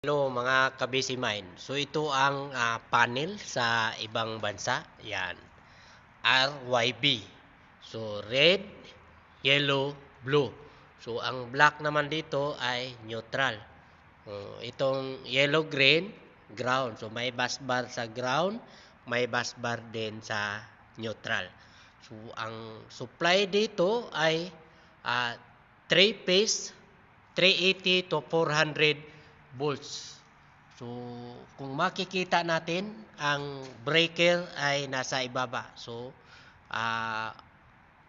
Hello mga kabisi mine. So ito ang ah, panel sa ibang bansa. Yan. RYB. So red, yellow, blue. So ang black naman dito ay neutral. Oh, itong yellow green, ground. So may bus bar sa ground, may bus bar din sa neutral. So ang supply dito ay ah, 3 phase 380 to 400 volts. So, kung makikita natin, ang breaker ay nasa ibaba. So, ah,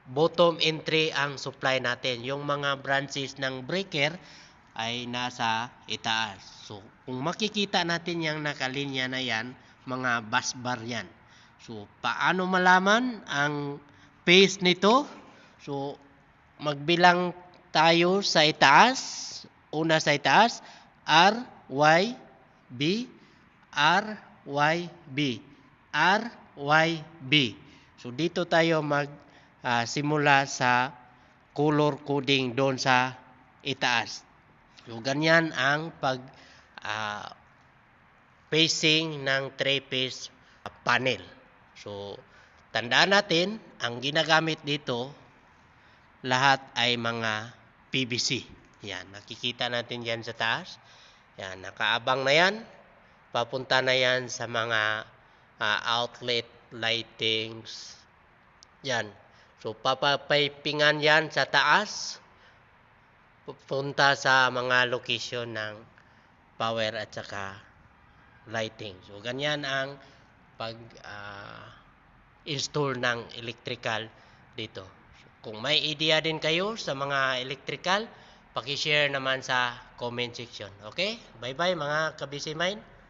bottom entry ang supply natin. Yung mga branches ng breaker ay nasa itaas. So, kung makikita natin yung nakalinya na yan, mga bus bar yan. So, paano malaman ang phase nito? So, magbilang tayo sa itaas. Una sa itaas, R, Y, B, R, Y, B. R, Y, B. So, dito tayo mag ah, simula sa color coding doon sa itaas. So, ganyan ang pag ah, facing ng three-piece panel. So, tandaan natin, ang ginagamit dito, lahat ay mga PVC. Yan, nakikita natin yan sa taas. Yan, nakaabang na yan. Papunta na yan sa mga ah, outlet lightings. Yan. So, papapipingan yan sa taas. Pupunta sa mga location ng power at saka lighting. So, ganyan ang pag ah, install ng electrical dito. Kung may idea din kayo sa mga electrical, paki-share naman sa comment section. Okay? Bye-bye mga kabisi mine.